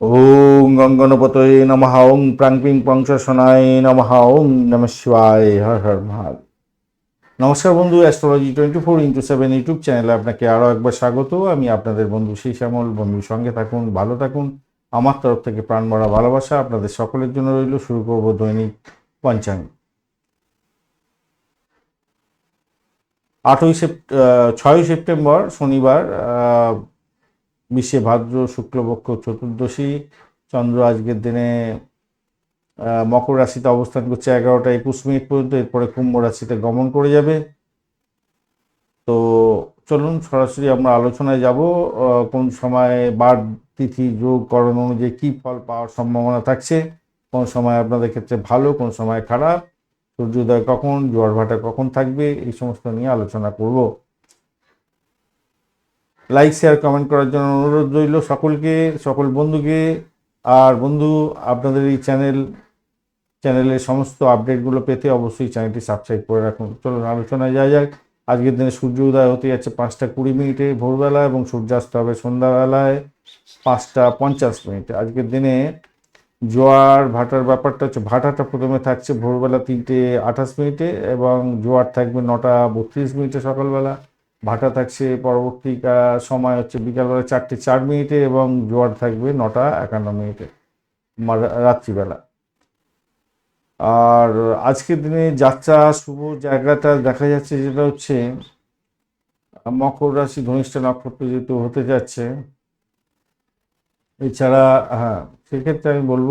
ওং গঙ্গনপতয়ে নমঃ ওং প্রাংপিং পংশনায় নমঃ ওং নম শিবায়, হর হর মহাদেব। নমস্কার বন্ধু astrology twenty four into seven YouTube চ্যানেলে আপনাকে আরও একবার স্বাগত। আমি আপনাদের বন্ধু সেই শ্যামল বন্ধুর সঙ্গে থাকুন, ভালো থাকুন। আমার তরফ থেকে প্রাণ ভরা ভালোবাসা আপনাদের সকলের জন্য রইল। শুরু করব দৈনিক পঞ্চাঙ্গ। আটই সেপ্ট ছয়ই সেপ্টেম্বর শনিবার বিশে ভাদ্র, শুক্লপক্ষ, চতুর্দশী, চন্দ্র আজকের দিনে মকর রাশিতে অবস্থান করছে এগারোটা একুশ মিনিট পর্যন্ত, এরপরে কুম্ভ রাশিতে গমন করে যাবে। তো চলুন সরাসরি আমরা আলোচনায় যাব কোন সময় বার তিথি, যোগ, করণ অনুযায়ী কী ফল পাওয়ার সম্ভাবনা থাকছে, কোন সময় আপনাদের ক্ষেত্রে ভালো, কোন সময় খারাপ, সূর্যোদয় কখন জোয়ার ভাটা কখন থাকবে, এই সমস্ত নিয়ে আলোচনা করব। লাইক শেয়ার কমেন্ট করার জন্য অনুরোধ রইল সকলকে, সকল বন্ধুকে। আর বন্ধু, আপনাদের এই চ্যানেল চ্যানেলের সমস্ত আপডেটগুলো পেতে অবশ্যই চ্যানেলটি সাবস্ক্রাইব করে রাখুন। চলুন আলোচনায় যাওয়া যাক। আজকের দিনে সূর্য উদয় হতে যাচ্ছে পাঁচটা কুড়ি মিনিটে ভোরবেলা এবং সূর্যাস্ত হবে সন্ধ্যাবেলায় পাঁচটা পঞ্চাশ মিনিটে। আজকের দিনে জোয়ার ভাটার ব্যাপারটা হচ্ছে, ভাটাটা প্রথমে থাকছে ভোরবেলা তিনটে আঠাশ মিনিটে এবং জোয়ার থাকবে নটা বত্রিশ মিনিটে সকালবেলা। ভাটা থাকছে পরবর্তী সময় হচ্ছে বিকালবেলা চারটে চার মিনিটে এবং জোয়ার থাকবে নটা একান্ন মিনিটে রাত্রিবেলা। আর আজকের দিনে যাত্রা শুভ জায়গাটা দেখা যাচ্ছে যেটা হচ্ছে, মকর রাশি ধনিষ্ঠা নক্ষত্র যেহেতু হতে যাচ্ছে, এছাড়া হ্যাঁ সেক্ষেত্রে আমি বলব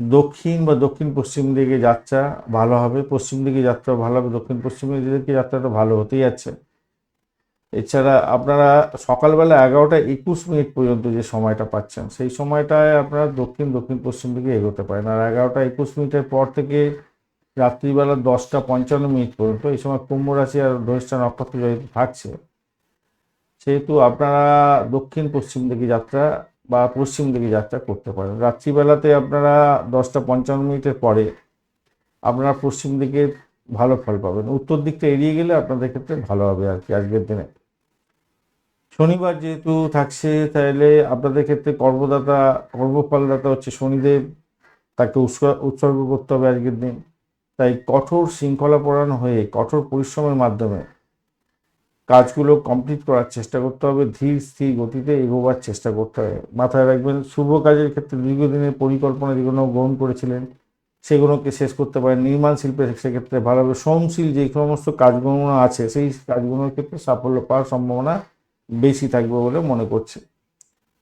দক্ষিণ বা দক্ষিণ পশ্চিম দিকে যাত্রা ভালো হবে। পশ্চিম দিকে যাত্রা ভালো হবে, দক্ষিণ পশ্চিম দিকে যাত্রাটা ভালো হতেই যাচ্ছে। এছাড়া আপনারা সকালবেলা এগারোটা একুশ মিনিট পর্যন্ত যে সময়টা পাচ্ছেন, সেই সময়টায় আপনারা দক্ষিণ দক্ষিণ, পশ্চিম দিকে এগোতে পারেন। আর এগারোটা একুশ মিনিটের পর থেকে রাত্রিবেলা দশটা পঞ্চান্ন মিনিট পর্যন্ত এই সময় কুম্ভ রাশি আর ধনিষ্ঠা নক্ষত্র যেহেতু থাকছে, সেহেতু আপনারা দক্ষিণ, পশ্চিম দিকে যাত্রা বা পশ্চিম দিকে যাত্রা করতে পারেন। রাত্রিবেলাতে আপনারা দশটা পঞ্চান্ন মিনিটের পরে আপনারা পশ্চিম দিকে ভালো ফল পাবেন। উত্তর দিকটা এড়িয়ে গেলে আপনাদের ক্ষেত্রে ভালো হবে আর কি, আজকের দিনে। শনিবার যেহেতু থাকছে, তাহলে আপনাদের ক্ষেত্রে কর্মদাতা, কর্মফলদাতা হচ্ছে শনিদেব। তাকে উৎসর্গ করতে হবে আজকের দিন। তাই কঠোর শৃঙ্খলা পরায়ণ হয়ে, কঠোর পরিশ্রমের মাধ্যমে কাজগুলো কমপ্লিট করার চেষ্টা করতে হবে। ধীর, স্থির গতিতে এগোবার চেষ্টা করতে হবে। মাথায় রাখবেন, শুভ কাজের ক্ষেত্রে দীর্ঘদিনের পরিকল্পনা যেগুলো গ্রহণ করেছিলেন, সেগুলোকে শেষ করতে পারেন। নির্মাণ শিল্পের সেক্ষেত্রে ভালোভাবে শ্রমশীল যে সমস্ত কাজগুলো আছে, সেই কাজগুলোর ক্ষেত্রে সাফল্য পাওয়ার সম্ভাবনা বেশি থাকবে বলে মনে করছে।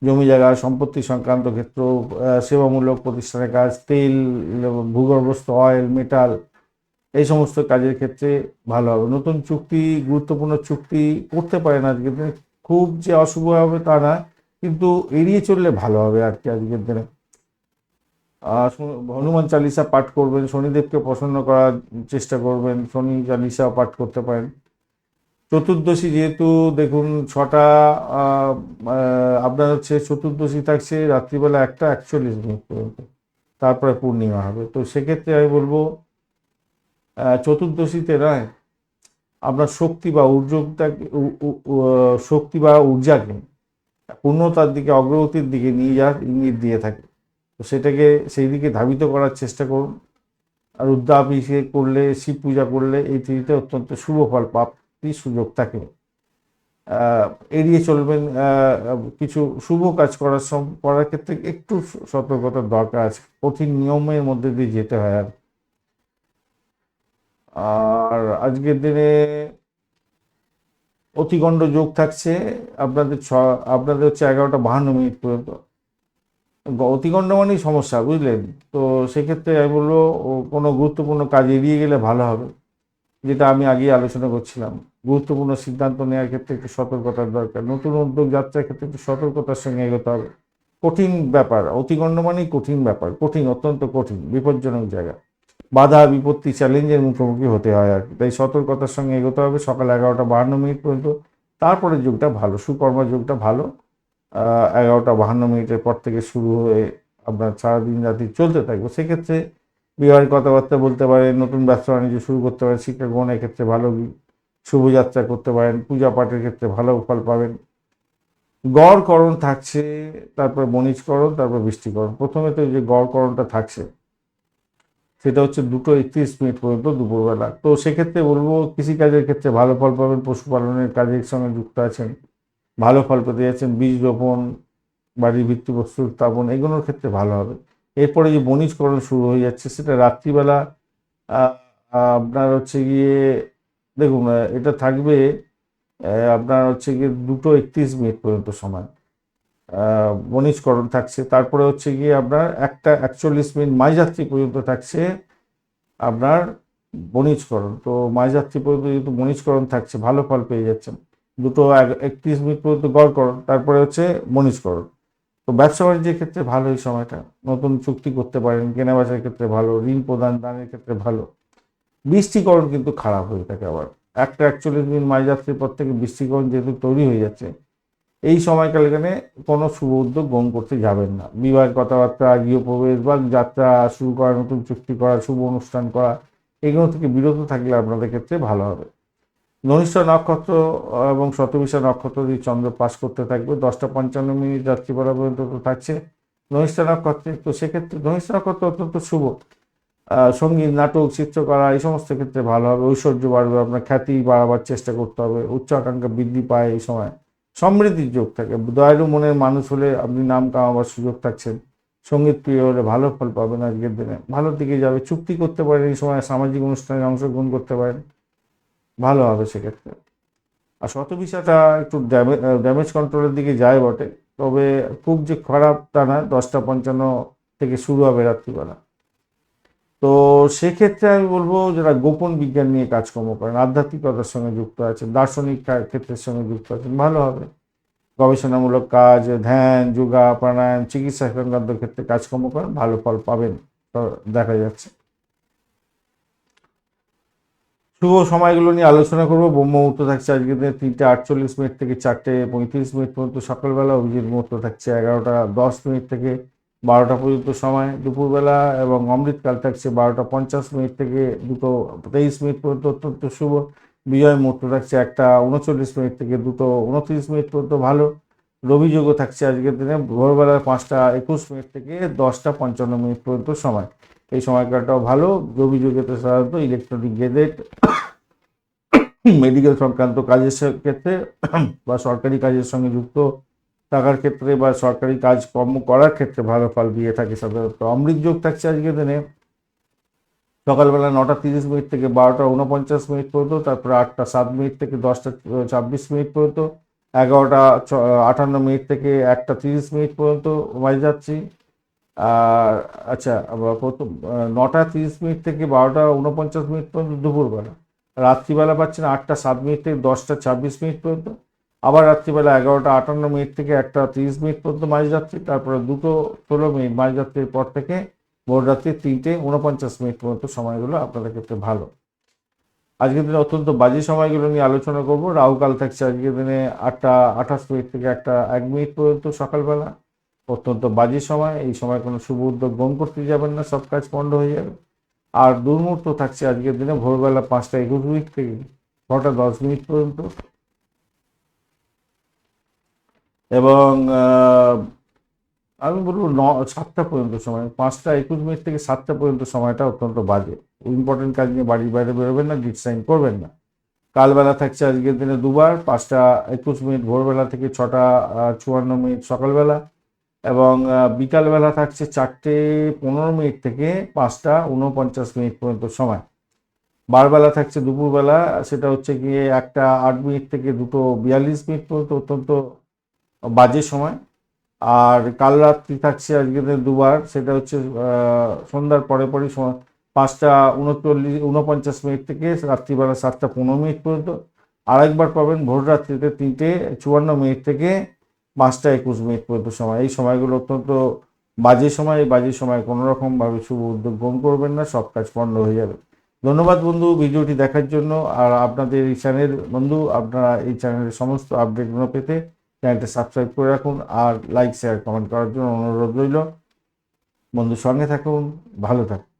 জমি জায়গা, সম্পত্তি সংক্রান্ত ক্ষেত্র সেবামূলক প্রতিষ্ঠানের কাজ, তেল ভূগর্ভস্থ অয়েল মেটাল এই সমস্ত কাজের ক্ষেত্রে ভালো হবে। নতুন চুক্তি, গুরুত্বপূর্ণ চুক্তি করতে পারেন আজকের দিনে। খুব যে অশুভ হবে তা না, কিন্তু এড়িয়ে চললে ভালো হবে আর কি আজকের দিনে। হনুমান চালিসা পাঠ করবেন, শনিদেবকে প্রসন্ন করার চেষ্টা করবেন, শনি চালিসা পাঠ করতে পারেন। চতুর্দশী যেহেতু, দেখুন, ছটা আপনার হচ্ছে চতুর্দশী থাকছে রাত্রিবেলা একটা, একচল্লিশ মিনিট পর্যন্ত। তারপরে পূর্ণিমা হবে। তো সেক্ষেত্রে আমি বলব চতুর্দশীতে নয় আপনার শক্তি বা উ- শক্তি বা ঊর্জাকে পূর্ণতার দিকে, অগ্রগতির দিকে নিয়ে যাওয়ার ইঙ্গিত দিয়ে থাকে। তো সেটাকে সেই দিকে ধাবিত করার চেষ্টা করুন। আর উদ্যাপিষেক করলে, শিব পূজা করলে এই তিথিতে অত্যন্ত শুভ ফল প্রাপ্তির সুযোগ থাকে এড়িয়ে চলবেন কিছু শুভ কাজ করার করার ক্ষেত্রে একটু সতর্কতার দরকার আছে। কঠিন নিয়মের মধ্যে দিয়ে যেতে হয় আর। আর আজকের দিনে অতিগণ্ড যোগ থাকছে, আপনাদের ছ, আপনাদের হচ্ছে এগারোটা বাহান্ন মিনিট পর্যন্ত। অতিগণ্ড মানেই সমস্যা, বুঝলেন? তো সেক্ষেত্রে আমি বলব কোনো গুরুত্বপূর্ণ কাজ এড়িয়ে গেলে ভালো হবে, যেটা আমি আগেই আলোচনা করছিলাম। গুরুত্বপূর্ণ সিদ্ধান্ত নেওয়ার ক্ষেত্রে একটু সতর্কতার দরকার। নতুন উদ্যোগ যাত্রার ক্ষেত্রে একটু সতর্কতার সঙ্গে এগোতে হবে। কঠিন ব্যাপার অতিগণ্য মানেই কঠিন ব্যাপার, কঠিন, অত্যন্ত কঠিন, বিপজ্জনক জায়গা। বাধা, বিপত্তি, চ্যালেঞ্জের মুখোমুখি হতে হয় আর তাই সতর্কতার সঙ্গে এগোতে হবে। সকাল এগারোটা বাহান্ন মিনিট পর্যন্ত। তারপরে যুগটা ভালো, সুকর্ম যুগটা ভালো। এগারোটা বাহান্ন মিনিটের পর থেকে শুরু হয়ে আপনার সারাদিন রাতি চলতে থাকবে। সেক্ষেত্রে বিবাহের কথাবার্তা বলতে পারেন নতুন ব্যবসা বাণিজ্য শুরু করতে পারেন শিক্ষা গ্রহণের ক্ষেত্রে ভালো শুভযাত্রা করতে পারেন, পূজা পাঠের ক্ষেত্রে ভালো ফল পাবেন। গড়করণ থাকছে, তারপর বণিজকরণ তারপর বৃষ্টিকরণ প্রথমে তো যে গড়করণটা থাকছে, সেটা হচ্ছে দুটো একত্রিশ মিনিট পর্যন্ত দুপুরবেলা। তো সেক্ষেত্রে বলব, কৃষিকাজের ক্ষেত্রে ভালো ফল পাবেন, পশুপালনের কাজের সঙ্গে যুক্ত আছেন, ভালো ফল পেতে যাচ্ছেন, বীজ রোপণ বাড়ির ভিত্তি ভিত্তিবস্তু স্থাপন এগুলোর ক্ষেত্রে ভালো হবে। এরপরে যে বণিজকরণ শুরু হয়ে যাচ্ছে, সেটা রাত্রিবেলা আপনার হচ্ছে গিয়ে দেখুন এটা থাকবে আপনার হচ্ছে গিয়ে দুটো একত্রিশ মিনিট পর্যন্ত সময়। আহ, বণিজকরণ থাকছে তারপরে হচ্ছে গিয়ে আপনার একটা একচল্লিশ মিনিট মাঝযাত্রী পর্যন্ত থাকছে আপনার বণিজকরণ তো মাঝযাত্রী পর্যন্ত যেহেতু বণিজকরণ থাকছে ভালো ফল পেয়ে যাচ্ছেন দুটো একত্রিশ মিনিট পর্যন্ত গড়করণ তারপরে হচ্ছে বণিজকরণ তো ব্যবসা বাণিজ্যের ক্ষেত্রে ভালো এই সময়টা। নতুন চুক্তি করতে পারেন কেনাবেচার ক্ষেত্রে ভালো ঋণ প্রদান দানের ক্ষেত্রে ভালো। বৃষ্টিকরণ কিন্তু খারাপ হয়ে থাকে আবার। একটা একচল্লিশ মিনিট মাঝযাত্রীর পর থেকে বৃষ্টিকরণ যেহেতু তৈরি হয়ে যাচ্ছে, এই সময়কাল এখানে কোনো শুভ উদ্যোগ গ্রহণ করতে যাবেন না। বিবাহের কথাবার্তা, গৃহপ্রবেশ বা যাত্রা শুরু করা, নতুন চুক্তি করা, শুভ অনুষ্ঠান করা, এগুলো থেকে বিরত থাকলে আপনাদের ক্ষেত্রে ভালো হবে। ধনিষ্ঠ নক্ষত্র এবং শতবিশা নক্ষত্র দিয়ে চন্দ্র পাস করতে থাকবে। দশটা পঞ্চান্ন মিনিট রাত্রিবেলা পর্যন্ত তো থাকছে। ধনিষ্ঠ নক্ষত্রে তো সেক্ষেত্রে, ধনিষ্ঠ নক্ষত্র অত্যন্ত শুভ। সংগীত, নাটক, চিত্রকলা, এই সমস্ত ক্ষেত্রে ভালো হবে। ঐশ্বর্য বাড়বে, আপনার খ্যাতি বাড়াবার চেষ্টা করতে হবে। উচ্চ আকাঙ্ক্ষা বৃদ্ধি পায় এই সময়। সমৃদ্ধির যোগ থাকে। দয়ালু মনের মানুষ হলে আপনি নাম কামাবার সুযোগ থাকছেন। সংগীত প্রিয় হলে ভালো ফল পাবেন আজকের দিনে। ভালো দিকে যাবে। চুক্তি করতে পারেন এই সময়, সামাজিক অনুষ্ঠানে অংশগ্রহণ করতে পারেন। ভালো হবে সেক্ষেত্রে। আর শতবিশাটা একটু ড্যামেজ কন্ট্রোলের দিকে যায় বটে। তবে খুব যে খারাপ তা না, দশটা পঞ্চান্ন থেকে শুরু হবে রাত্রিবেলা। তো সেক্ষেত্রে আমি বলব যারা গোপন বিজ্ঞান নিয়ে কাজকর্ম করেন, আধ্যাত্মিকতার সঙ্গে যুক্ত আছেন, দার্শনিক ক্ষেত্রের সঙ্গে যুক্ত আছেন, ভালো হবে। গবেষণামূলক কাজ, ধ্যান, যোগা, প্রাণায়াম, চিকিৎসা সংক্রান্ত ক্ষেত্রে কাজকর্ম করেন, ভালো ফল পাবেন দেখা যাচ্ছে। শুভ সময়গুলো নিয়ে আলোচনা করব। ব্রহ্ম মুহূর্ত থাকছে আজকে দিনে তিনটে আটচল্লিশ মিনিট থেকে চারটে পঁয়ত্রিশ মিনিট পর্যন্ত। সকালবেলা অভিজিৎ মুহূর্ত থাকছে এগারোটা দশ মিনিট থেকে বারোটা পর্যন্ত সময় দুপুরবেলা এবং অমৃতকাল থাকছে বারোটা পঞ্চাশ মিনিট থেকে দুটো তেইশ মিনিট পর্যন্ত অত্যন্ত শুভ। বিজয় মুহূর্ত থাকছে একটা উনচল্লিশ মিনিট থেকে দুটো উনত্রিশ মিনিট পর্যন্ত ভালো। রবিযোগও থাকছে আজকের দিনে, ভোরবেলা পাঁচটা একুশ মিনিট থেকে দশটা পঞ্চান্ন মিনিট পর্যন্ত সময়। এই সময়কালটাও ভালো। রবি তো সাধারণত ইলেকট্রনিক গেজেট মেডিকেল সংক্রান্ত কাজের ক্ষেত্রে বা সরকারি কাজের সঙ্গে যুক্ত। থাকার ক্ষেত্রে বা সরকারি কাজ কর্ম করার ক্ষেত্রে ভালো ফল দিয়ে থাকে সাধারণত। অমৃত যোগ থাকছে আজকের দিনে। সকালবেলা নটা তিরিশ মিনিট থেকে বারোটা উনপঞ্চাশ মিনিট পর্যন্ত, তারপরে আটটা সাত মিনিট থেকে দশটা ছাব্বিশ মিনিট পর্যন্ত, এগারোটা আটান্ন মিনিট থেকে একটা তিরিশ মিনিট পর্যন্ত মাঝ যাচ্ছি। আর আচ্ছা প্রথম, নটা তিরিশ মিনিট থেকে বারোটা উনপঞ্চাশ মিনিট পর্যন্ত দুপুরবেলা। রাত্রিবেলা পাচ্ছেন আটটা সাত মিনিট থেকে দশটা ছাব্বিশ মিনিট পর্যন্ত। আবার রাত্রিবেলা এগারোটা আটান্ন মিনিট থেকে একটা তিরিশ মিনিট পর্যন্ত মাঝ যাত্রী তারপরে দুটো ষোলো মিনিট মাঝ যাত্রীর পর থেকে ভোর রাত্রি তিনটে উনপঞ্চাশ মিনিট পর্যন্ত সময়গুলো আপনাদের ক্ষেত্রে ভালো। আজকের দিনে অত্যন্ত বাজে সময়গুলো নিয়ে আলোচনা করব। রাহুকাল থাকছে আজকের দিনে আটটা আঠাশ মিনিট থেকে একটা এক মিনিট পর্যন্ত সকালবেলা। অত্যন্ত বাজে সময়, এই সময় কোনো শুভ উদ্যোগ গ্রহণ করতে যাবেন না, সব কাজ পণ্ড হয়ে যাবে। আর দুর্মূর্ত থাকছে আজকের দিনে ভোরবেলা পাঁচটা একুশ মিনিট থেকে ছটা দশ মিনিট পর্যন্ত। এবং আমি বলব ন, সাতটা পর্যন্ত সময়। পাঁচটা একুশ মিনিট থেকে সাতটা পর্যন্ত সময়টা অত্যন্ত বাজে। ইম্পর্টেন্ট কাজ নিয়ে বাড়ির বাইরে বেরোবেন না ডিট সাইন করবেন না। কালবেলা থাকছে আজকের দিনে দুবার, পাঁচটা একুশ মিনিট ভোরবেলা থেকে ছটা চুয়ান্ন মিনিট সকালবেলা এবং বিকালবেলা থাকছে চারটে পনেরো মিনিট থেকে পাঁচটা উনপঞ্চাশ মিনিট পর্যন্ত সময়। বারবেলা থাকছে দুপুরবেলা, সেটা হচ্ছে গিয়ে একটা আট মিনিট থেকে দুটো বিয়াল্লিশ মিনিট পর্যন্ত অত্যন্ত বাজে সময়। আর কাল রাত্রি থাকছে আজকে দুবার, সেটা হচ্ছে সন্ধ্যার পরে পরে পাঁচটা উনচল্লিশ, উনপঞ্চাশ মিনিট থেকে রাত্রিবেলা সাতটা পনেরো মিনিট পর্যন্ত। আরেকবার পাবেন ভোর রাত্রিতে তিনটে চুয়ান্ন মিনিট থেকে পাঁচটা একুশ মিনিট পর্যন্ত সময়। এই সময়গুলো অত্যন্ত বাজে সময়। এই বাজে সময় কোনো রকমভাবে শুভ উদ্যোগ গ্রহণ করবেন না, সব কাজ পণ্ড হয়ে যাবে। ধন্যবাদ বন্ধু ভিডিওটি দেখার জন্য। আর আপনাদের এই চ্যানেল বন্ধু, আপনারা এই চ্যানেলের সমস্ত আপডেটগুলো পেতে চ্যানেলটা সাবস্ক্রাইব করে রাখুন আর লাইক শেয়ার কমেন্ট করার জন্য অনুরোধ রইল। বন্ধুর সঙ্গে থাকুন, ভালো থাকুন।